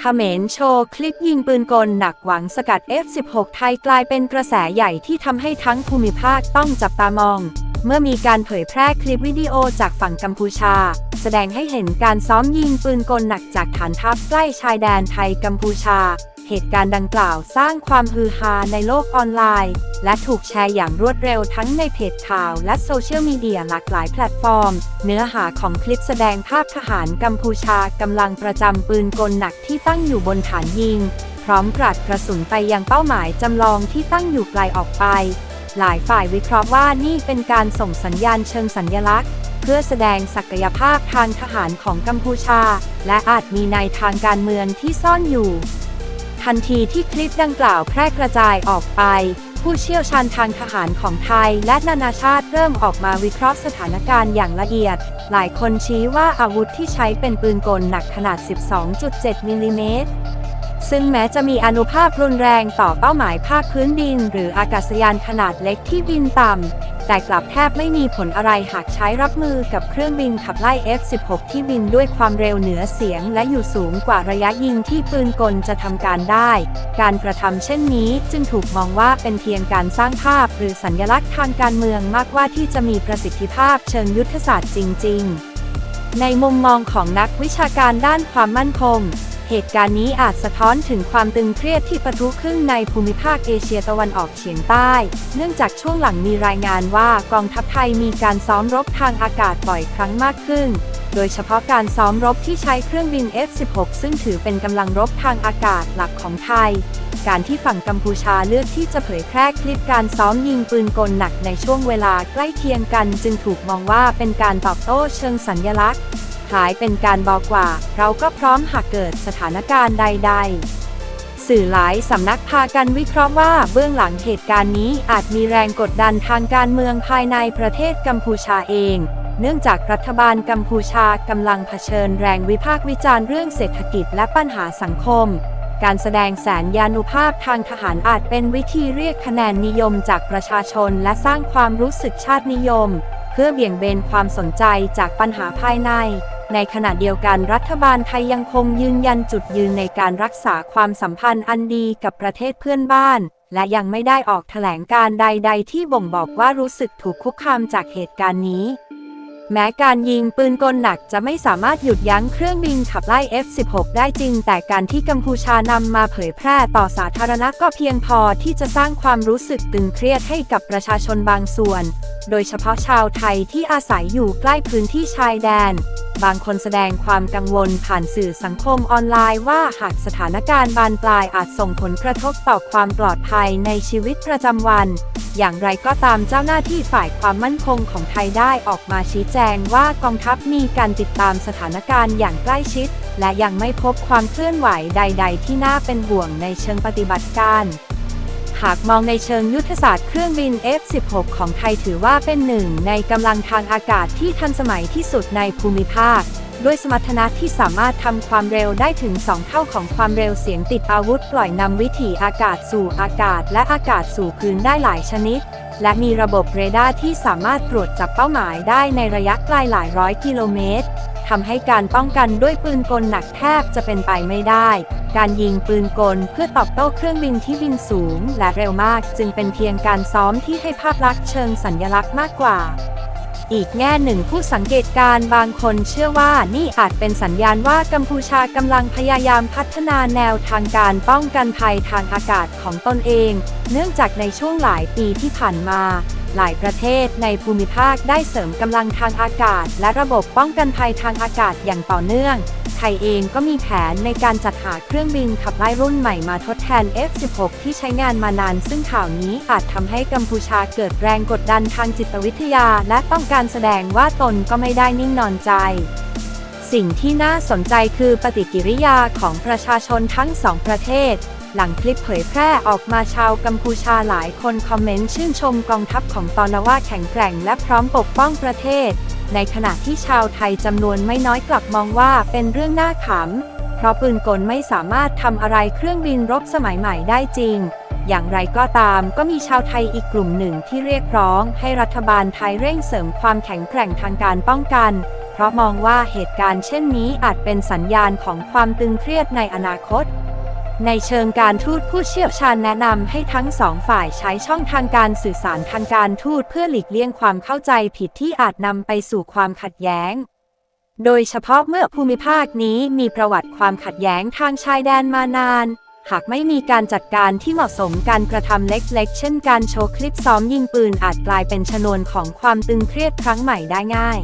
เขมรโชว์คลิปยิงปืนกลหนักหวังสกัด F16 ไทยกลายเป็นกระแสใหญ่ที่ทำให้ทั้งภูมิภาคต้องจับตามอง เมื่อมีการเผยแพร่คลิปวิดีโอจากฝั่งกัมพูชา แสดงให้เห็นการซ้อมยิงปืนกลหนักจากฐานทัพใกล้ชายแดนไทยกัมพูชา เหตุการณ์ดังกล่าวสร้างความฮือฮาในโลกออนไลน์ และถูกแชร์อย่างรวดเร็วทั้งในเพจข่าวและโซเชียลมีเดียหลากหลายแพลตฟอร์ม เนื้อหาของคลิปแสดงภาพทหารกัมพูชากำลังประจำปืนกลหนักที่ตั้งอยู่บนฐานยิง พร้อมกราดกระสุนไปยังเป้าหมายจำลองที่ตั้งอยู่ไกลออกไป หลายฝ่ายวิเคราะห์ว่านี่เป็นการส่งสัญญาณเชิงสัญญลักษณ์เพื่อแสดงศักยภาพทางทหารของกัมพูชา และอาจมีในทางการเมืองที่ซ่อนอยู่ ทันทีที่คลิปดังกล่าวแพร่กระจายออกไป ผู้เชี่ยวชาญทางทหารของไทยและนานาชาติเริ่มออกมาวิเคราะห์สถานการณ์อย่างละเอียด หลายคนชี้ว่าอาวุธที่ใช้เป็นปืนกลหนักขนาด 12.7มิลลิเมตรซึ่งแม้จะมีอนุภาพรุนแรงต่อเป้าหมายภาคพื้นดิน หรืออากาศยานขนาดเล็กที่บินต่ำ แต่กลับแทบไม่มีผลอะไรหากใช้รับมือกับเครื่องบินขับไล่ F-16 ที่บินด้วยความเร็วเหนือเสียงและอยู่สูงกว่าระยะยิงที่ปืนกลจะทำการได้ การกระทำเช่นนี้จึงถูกมองว่าเป็นเพียงการสร้างภาพหรือสัญลักษณ์ทางการเมืองมากกว่าที่จะมีประสิทธิภาพเชิงยุทธศาสตร์จริง ๆ ในมุมมองของนักวิชาการด้านความมั่นคง เหตุการณ์นี้อาจสะท้อนถึงความตึงเครียดที่ปะทุขึ้นในภูมิภาคเอเชียตะวันออกเฉียงใต้ เนื่องจากช่วงหลังมีรายงานว่ากองทัพไทยมีการซ้อมรบทางอากาศบ่อยครั้งมากขึ้น โดยเฉพาะการซ้อมรบที่ใช้เครื่องบิน F-16 ซึ่งถือเป็นกำลังรบทางอากาศหลักของไทย การที่ฝั่งกัมพูชาเลือกที่จะเผยแพร่คลิปการซ้อมยิงปืนกลหนักในช่วงเวลาใกล้เคียงกัน จึงถูกมองว่าเป็นการตอบโต้เชิงสัญญลักษณ์ คล้ายเป็นการบอกว่า เราก็พร้อมหากเกิดสถานการณ์ใด ๆ สื่อหลายสำนักพากันวิเคราะห์ว่าเบื้องหลังเหตุการณ์นี้อาจมีแรงกดดันทางการเมืองภายในประเทศกัมพูชาเอง เนื่องจากรัฐบาลกัมพูชากำลังเผชิญแรงวิพากษ์วิจารณ์เรื่องเศรษฐกิจและปัญหาสังคมการแสดงแสนยานุภาพทางทหารอาจเป็นวิธีเรียกคะแนนนิยมจากประชาชนและสร้างความรู้สึกชาตินิยม เพื่อเบี่ยงเบนความสนใจจากปัญหาภายใน ในขณะเดียวกันรัฐบาลไทยยังคงยืนยันจุดยืนในการรักษาความสัมพันธ์อันดีกับประเทศเพื่อนบ้าน และยังไม่ได้ออกแถลงการใด ๆ ที่บ่งบอกว่ารู้สึกถูกคุกคามจากเหตุการณ์นี้ แม้การยิงปืนกลหนักจะไม่สามารถหยุดยั้งเครื่องบินขับไล่ F-16 ได้จริง แต่การที่กัมพูชานำมาเผยแพร่ต่อสาธารณะก็เพียงพอที่จะสร้างความรู้สึกตึงเครียดให้กับประชาชนบางส่วน โดยเฉพาะชาวไทยที่อาศัยอยู่ใกล้พื้นที่ชายแดน บางคนแสดงความกังวลผ่านสื่อสังคมออนไลน์ว่าหากสถานการณ์บานปลายอาจส่งผลกระทบต่อความปลอดภัยในชีวิตประจำวัน อย่างไรก็ตามเจ้าหน้าที่ฝ่ายความมั่นคงของไทยได้ออกมาชี้แจงว่ากองทัพมีการติดตามสถานการณ์อย่างใกล้ชิด และยังไม่พบความเคลื่อนไหวใด ๆ ที่น่าเป็นห่วงในเชิงปฏิบัติการ หากมองในเชิงยุทธศาสตร์เครื่องบิน F-16 ของไทยถือว่าเป็นหนึ่งในกำลังทางอากาศที่ทันสมัยที่สุดในภูมิภาค ด้วยสมรรถนะที่สามารถทำความเร็วได้ถึง 2 เท่าของความเร็วเสียงติดอาวุธ ปล่อยนำวิถีอากาศสู่อากาศและอากาศสู่พื้นได้หลายชนิด และมีระบบเรดาร์ที่สามารถตรวจจับเป้าหมายได้ในระยะไกลหลายร้อยกิโลเมตรทำให้การป้องกันด้วยปืนกลหนักแทบจะเป็นไปไม่ได้ การยิงปืนกลเพื่อตอบโต้เครื่องบินที่บินสูงและเร็วมากจึงเป็นเพียงการซ้อมที่ให้ภาพลักษณ์เชิงสัญลักษณ์มากกว่า อีกแง่หนึ่งผู้สังเกตการบางคนเชื่อว่านี่อาจเป็นสัญญาณว่ากัมพูชากำลังพยายามพัฒนาแนวทางการป้องกันภัยทางอากาศของตนเอง เนื่องจากในช่วงหลายปีที่ผ่านมาหลายประเทศในภูมิภาคได้เสริมกำลังทางอากาศ และระบบป้องกันภัยทางอากาศอย่างต่อเนื่อง ไทยเองก็มีแผนในการจัดหาเครื่องบินขับไล่รุ่นใหม่มาทดแทน F-16 ที่ใช้งานมานาน ซึ่งข่าวนี้อาจทำให้กัมพูชาเกิดแรงกดดันทางจิตวิทยา และต้องการแสดงว่าตนก็ไม่ได้นิ่งนอนใจสิ่งที่น่าสนใจคือปฏิกิริยาของประชาชนทั้งสองประเทศ หลังคลิปเผยแพร่ออกมาชาวกัมพูชาหลายคนคอมเมนต์ชื่นชมกองทัพของตอนว่าแข็งแกร่งและพร้อมปกป้องประเทศ ในขณะที่ชาวไทยจำนวนไม่น้อยกลับมองว่าเป็นเรื่องน่าขำ เพราะปืนกลไม่สามารถทำอะไรเครื่องบินรบสมัยใหม่ได้จริง อย่างไรก็ตามก็มีชาวไทยอีกกลุ่มหนึ่งที่เรียกร้อง ให้รัฐบาลไทยเร่งเสริมความแข็งแกร่งทางการป้องกัน เพราะมองว่าเหตุการณ์เช่นนี้อาจเป็นสัญญาณของความตึงเครียดในอนาคต ในเชิงการทูตผู้เชี่ยวชาญแนะนำให้ทั้งสองฝ่ายใช้ช่องทางการสื่อสารทางการทูตเพื่อหลีกเลี่ยงความเข้าใจผิดที่อาจนำไปสู่ความขัดแย้ง โดยเฉพาะเมื่อภูมิภาคนี้มีประวัติความขัดแย้งทางชายแดนมานาน หากไม่มีการจัดการที่เหมาะสมการกระทำเล็กๆ เช่นการโชว์คลิปซ้อมยิงปืนอาจกลายเป็นชนวนของความตึงเครียดครั้งใหม่ได้ง่าย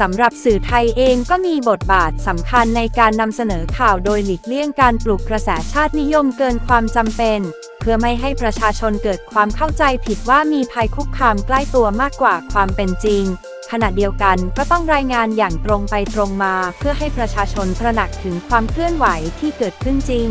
สำหรับสื่อไทยเองก็มีบทบาทสำคัญในการนำเสนอข่าวโดยหลีกเลี่ยงการปลุกกระแสชาตินิยมเกินความจำเป็น เพื่อไม่ให้ประชาชนเกิดความเข้าใจผิดว่ามีภัยคุกคามใกล้ตัวมากกว่าความเป็นจริง ขณะเดียวกันก็ต้องรายงานอย่างตรงไปตรงมา เพื่อให้ประชาชนตระหนักถึงความเคลื่อนไหวที่เกิดขึ้นจริง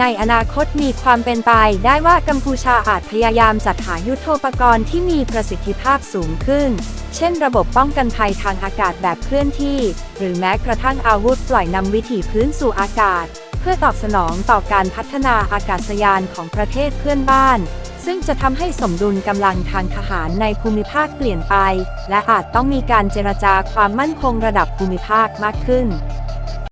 ในอนาคตมีความเป็นไปได้ว่ากัมพูชาอาจพยายามจัดหายุทโธปกรณ์ที่มีประสิทธิภาพสูงขึ้น เช่นระบบป้องกันภัยทางอากาศแบบเคลื่อนที่ หรือแม้กระทั่งอาวุธปล่อยนำวิถีพื้นสู่อากาศ เพื่อตอบสนองต่อการพัฒนาอากาศยานของประเทศเพื่อนบ้าน ซึ่งจะทำให้สมดุลกำลังทางทหารในภูมิภาคเปลี่ยนไป และอาจต้องมีการเจรจาความมั่นคงระดับภูมิภาคมากขึ้น